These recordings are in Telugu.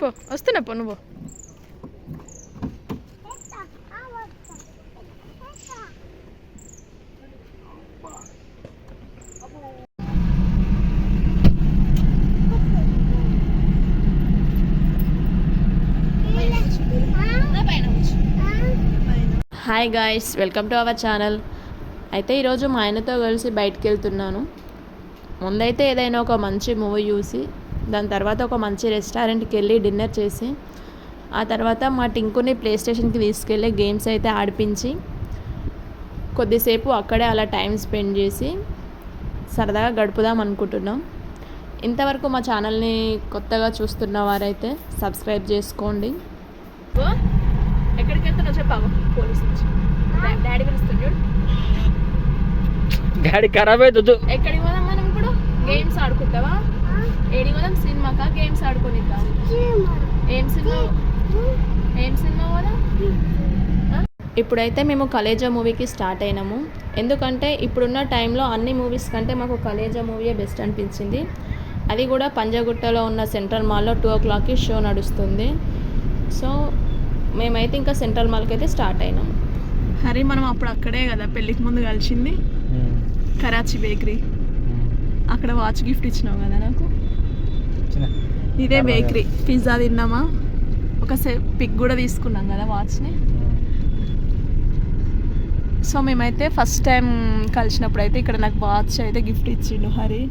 పో వస్తున్నా పో నువ్వు hi guys welcome to our channel అయితే ఈరోజు మా ఆయనతో కలిసి బయటికి వెళ్తున్నాను. ముందైతే ఏదైనా ఒక మంచి మూవీ చూసి దాని తర్వాత ఒక మంచి రెస్టారెంట్కి వెళ్ళి డిన్నర్ చేసి ఆ తర్వాత మా టింకుని ప్లే స్టేషన్కి తీసుకెళ్ళి గేమ్స్ అయితే ఆడిపించి కొద్దిసేపు అక్కడే అలా టైం స్పెండ్ చేసి సరదాగా గడుపుదాం అనుకుంటున్నాం. ఇంతవరకు మా ఛానల్ని కొత్తగా చూస్తున్న వారైతే సబ్స్క్రైబ్ చేసుకోండి. ఎక్కడికి వెళ్తున్నావు చెప్పావు పోలీస్ నుంచి డాడీ పిలుస్తుంది చూడు. గాడి ఖరాబ్ అవుతుంది ఎక్కడికి పోదాం మనం ఇప్పుడు? గేమ్స్ ఆడుకుంటావా? ఏడికి పోదాం సినిమాకా గేమ్స్ ఆడుకోనికా ఏం సినిమా? ఏం సినిమా పోదాం ఇప్పుడైతే మేము కలేజా మూవీకి స్టార్ట్ అయినాము. ఎందుకంటే ఇప్పుడున్న టైంలో అన్ని మూవీస్ కంటే మాకు కలేజా మూవీయే బెస్ట్ అనిపించింది. అది కూడా పంజగుట్టలో ఉన్న సెంట్రల్ మాల్లో టూ ఓ క్లాక్కి షో నడుస్తుంది. సో మేమైతే ఇంకా సెంట్రల్ మాల్కి అయితే స్టార్ట్ అయినాము హరి మనం అప్పుడు అక్కడే కదా పెళ్ళికి ముందు కలిసింది? కరాచీ బేకరీ. అక్కడ వాచ్ గిఫ్ట్ ఇచ్చినావు కదా నాకు? ఇదే బేకరీ. పిజ్జా తిన్నామా? ఒక పిక్ కూడా తీసుకున్నాం కదా వాచ్ని. సో మేమైతే ఫస్ట్ టైం కలిసినప్పుడు అయితే ఇక్కడ నాకు వాచ్ అయితే గిఫ్ట్ ఇచ్చిండు హరి.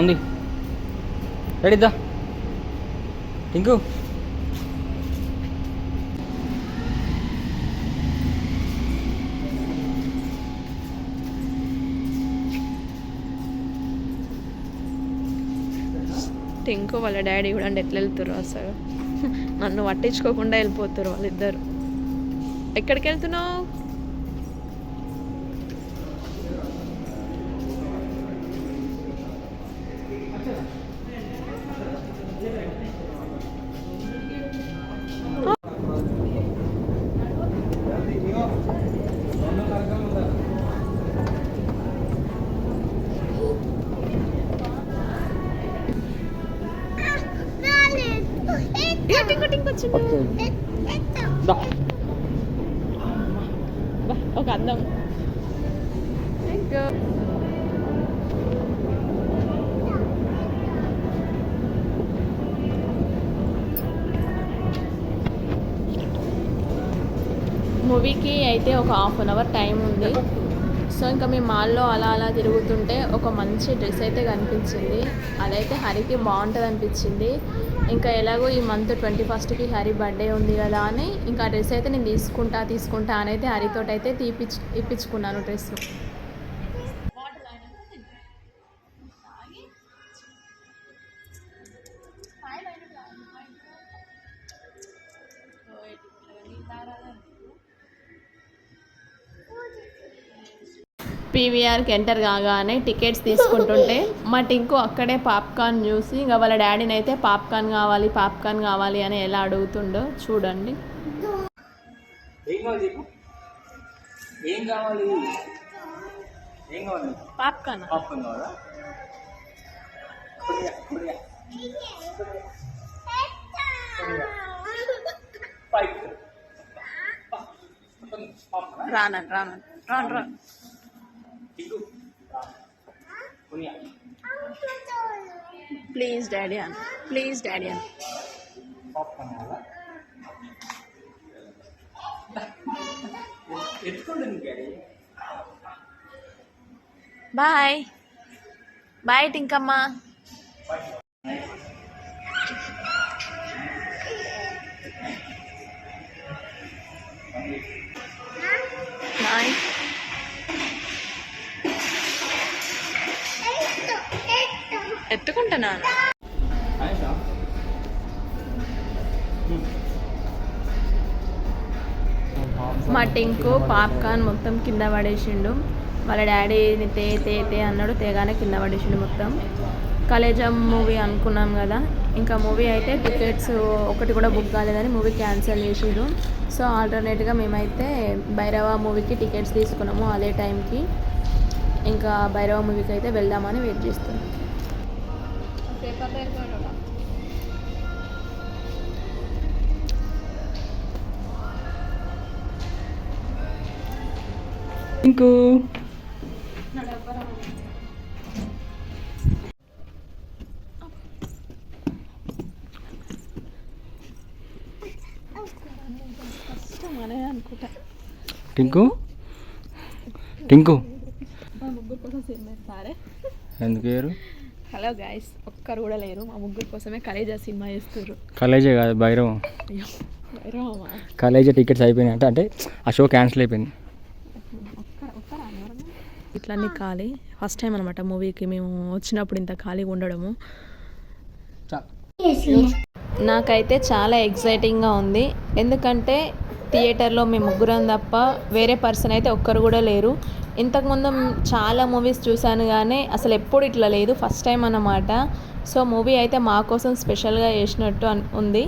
ఉంది. రెడీద్దా టింకు టింకు వాళ్ళ డాడీ కూడా అంటే ఎట్లా వెళ్తారు అసలు. నన్ను పట్టించుకోకుండా వెళ్ళిపోతారు వాళ్ళిద్దరు. ఎక్కడికి వెళ్తున్నావు? టింకు టింకు వచ్చిండు దా బా, ఒక అందం థ్యాంక్ మూవీకి అయితే ఒక హాఫ్ అన్ అవర్ టైం ఉంది సో ఇంకా మేము మాల్లో అలా అలా తిరుగుతుంటే ఒక మంచి డ్రెస్ అయితే కనిపించింది. అదైతే హరికి బాగుంటుంది అనిపించింది. ఇంకా ఎలాగో ఈ మంత్ ట్వంటీ ఫస్ట్కి హరి బర్త్డే ఉంది కదా అని ఇంకా డ్రెస్ అయితే నేను తీసుకుంటా తీసుకుంటా అని అయితే హరితోటి అయితే తీపిచ్చు ఇప్పించుకున్నాను డ్రెస్ పీవీఆర్కి ఎంటర్ కాగానే టికెట్స్ తీసుకుంటుంటే మా టింకు అక్కడే పాప్కార్న్ చూసి ఇంకా వాళ్ళ డాడీని అయితే పాప్కార్న్ కావాలి పాప్కార్న్ కావాలి అని ఎలా అడుగుతుండో చూడండి. ఏం కావాలి చెప్పు? ఏం కావాలి? ఏం కావాలి? పాప్కార్న్? పాప్కార్న్ కావాలా? కొరియా కొరియా పైప్ పాప్కార్న్ రానన్ రానన్ రాను రాను. Please, Dadian. Please, Dadian. Bye. Bye, Tinkama. Bye. ఎత్తుకుంటున్నాను మా టింకు పాప్కార్న్ మొత్తం కింద పడేసిండు. వాళ్ళ డాడీని తే తే తే అన్నాడు తేగానే కింద పడేసిండు మొత్తం. కలేజం మూవీ అనుకున్నాం కదా. ఇంకా మూవీ అయితే టికెట్స్ ఒకటి కూడా బుక్ కాలేదని మూవీ క్యాన్సిల్ చేసిండు. సో ఆల్టర్నేట్గా మేమైతే భైరవ మూవీకి టికెట్స్ తీసుకున్నాము అదే టైంకి. ఇంకా భైరవ మూవీకి అయితే వెళ్దామని వెయిట్ చేస్తున్నాం. ఇంకూ అనుకుంటా టింకు టింకు మా ముగ్గురు కోసం సినిమా సరే ఎందుకు వేరు హలో గాయస్ ఒక్కరు కూడా లేరు. మా ముగ్గురు కోసమే కలేజా సినిమా చేస్తారు కాలేజే కాదు భైరవం. భైరవమా? కాలేజీ టికెట్స్ అయిపోయినాయి. అంటే అంటే ఆ షో క్యాన్సిల్ అయిపోయింది. ఇట్లన్నీ ఖాళీ. ఫస్ట్ టైం అనమాట మూవీకి. మేము వచ్చినప్పుడు ఇంత ఖాళీగా ఉండడము. నాకైతే చాలా ఎగ్జైటింగ్గా ఉంది. ఎందుకంటే థియేటర్లో మేము ముగ్గురం తప్ప వేరే పర్సన్ అయితే ఒక్కరు కూడా లేరు. ఇంతకుముందు చాలా మూవీస్ చూశాను కానీ అసలు ఎప్పుడు ఇట్లా లేదు. ఫస్ట్ టైం అన్నమాట. సో మూవీ అయితే మా కోసం స్పెషల్గా చేసినట్టు ఉంది.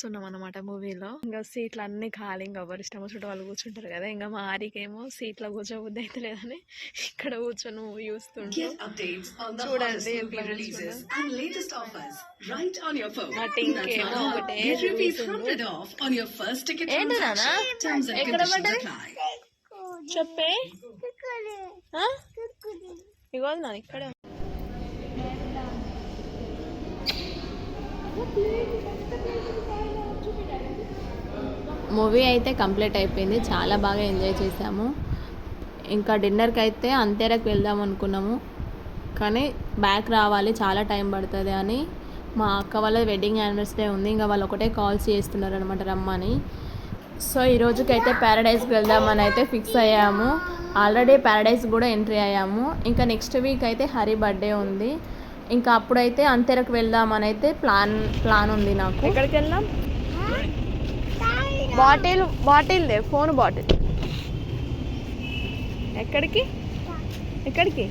క్యారెక్టర్స్ ఉన్నాం అన్నమాట మూవీలో. ఇంకా సీట్లు అన్ని ఖాళీ ఇంకా ఎవరు ఇష్టం వచ్చినట్టు వాళ్ళు కూర్చుంటారు కదా ఇంకా మా ఆరికేమో సీట్లో కూర్చోబుద్ది అయితే లేదని ఇక్కడ కూర్చొని చూస్తుంటే చెప్పే? ఇవ్వాలి నా ఇక్కడ మూవీ అయితే కంప్లీట్ అయిపోయింది. చాలా బాగా ఎంజాయ్ చేసాము. ఇంకా డిన్నర్కి అయితే అంతేరకు వెళ్దాం అనుకున్నాము. కానీ బ్యాక్ రావాలి చాలా టైం పడుతుంది అని. మా అక్క వాళ్ళ వెడ్డింగ్ యానివర్సరీ ఉంది. ఇంకా వాళ్ళు ఒకటే కాల్స్ చేస్తున్నారు అనమాట రమ్మని. సో ఈ రోజుకైతే ప్యారడైజ్కి వెళ్దామని అయితే ఫిక్స్ అయ్యాము. ఆల్రెడీ ప్యారడైజ్ కూడా ఎంట్రీ అయ్యాము. ఇంకా నెక్స్ట్ వీక్ అయితే హరి బర్త్డే ఉంది. ఇంకా అప్పుడైతే అంతెరకు వెళ్దాం అని అయితే ప్లాన్ ప్లాన్ ఉంది నాకు. ఎక్కడికి వెళ్దాం బాటిల్ బాటిల్ లే ఫోన్ బాటిల్. ఎక్కడికి? ఎక్కడికి?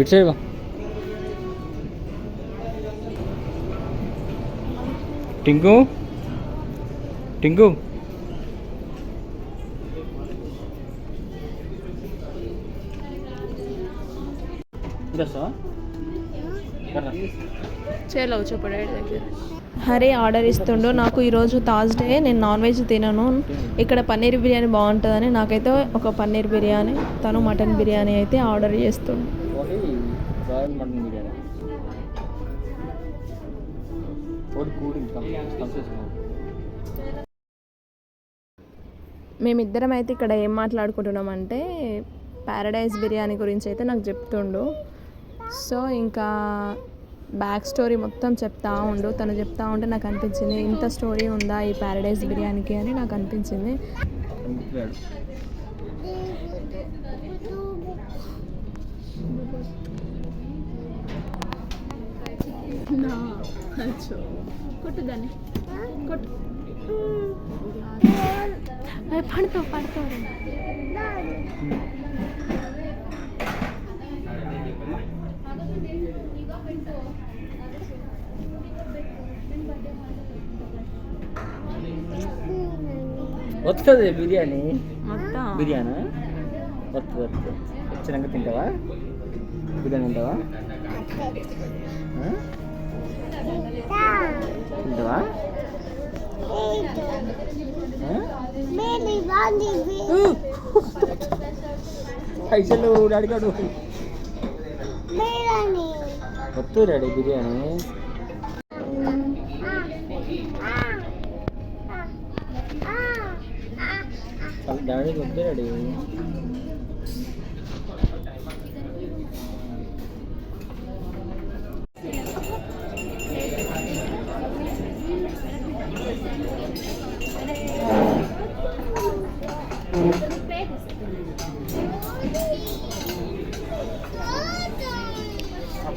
ఇటు సైడ్ టింకు? టింకు చేలో చెప్పు డాడీ దగ్గర. హరి ఆర్డర్ ఇస్తుండు. నాకు ఈరోజు థర్స్డే నేను నాన్ వెజ్ తినను. ఇక్కడ పన్నీర్ బిర్యానీ బాగుంటుందని నాకైతే ఒక పన్నీర్ బిర్యానీ తను మటన్ బిర్యానీ అయితే ఆర్డర్ చేస్తుండు. ఒకటి రాయల్ మటన్ బిర్యానీ మేమిద్దరం అయితే ఇక్కడ ఏం మాట్లాడుకుంటున్నామంటే ప్యారడైజ్ బిర్యానీ గురించి అయితే నాకు చెప్తుండు. సో ఇంకా బ్యాక్ స్టోరీ మొత్తం చెప్తా ఉండు. తను చెప్తా ఉంటే నాకు అనిపించింది ఇంత స్టోరీ ఉందా ఈ ప్యారడైజ్ బిర్యానీకి అని నాకు అనిపించింది. కొట్టు దాన్ని. కొట్టు. పడతావు పడతావు వస్తుంది బిర్యానీ? బిర్యానీ? వస్తుంది వస్తుంది వచ్చినాక తింటావా? బిర్యానీ తింటావా? తింటావా? పైసలు అడిగాడు వస్తుంది డాడీ బిర్యానీ డాడీ వద్దు డాడీ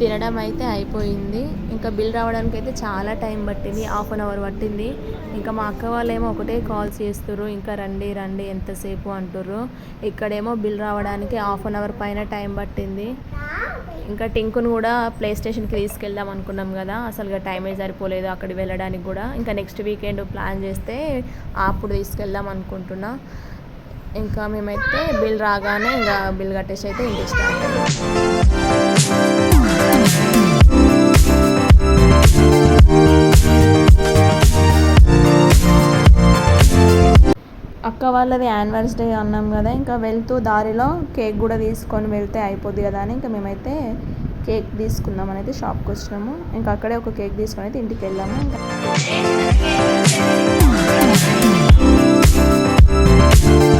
తినడం అయితే అయిపోయింది. ఇంకా బిల్ రావడానికి అయితే చాలా టైం పట్టింది. హాఫ్ అన్ అవర్ పట్టింది. ఇంకా మా అక్క వాళ్ళేమో ఒకటే కాల్స్ చేస్తుర్రు. ఇంకా రండి రండి ఎంతసేపు అంటుర్రు. ఇక్కడేమో బిల్ రావడానికి హాఫ్ అన్ అవర్ పైన టైం పట్టింది. ఇంకా టింకును కూడా ప్లే స్టేషన్కి తీసుకెళ్దాం అనుకున్నాం కదా. అసలుగా టైమే సరిపోలేదు అక్కడికి వెళ్ళడానికి కూడా. ఇంకా నెక్స్ట్ వీకెండ్ ప్లాన్ చేస్తే అప్పుడు తీసుకెళ్దాం అనుకుంటున్నా. ఇంకా మేమైతే బిల్ రాగానే ఇంకా బిల్ కట్టేసి అయితే ఇంటికి స్టార్ట్ అక్క వాళ్ళది యానివర్సరీ అన్నాం కదా ఇంకా వెళ్తూ దారిలో కేక్ కూడా తీసుకొని వెళ్తే అయిపోద్ది కదా అని ఇంకా మేమైతే కేక్ తీసుకుందాం అనేది షాప్కి వచ్చినాము ఇంకా అక్కడే ఒక కేక్ తీసుకొని అయితే ఇంటికి వెళ్ళాము ఇంకా Thank you.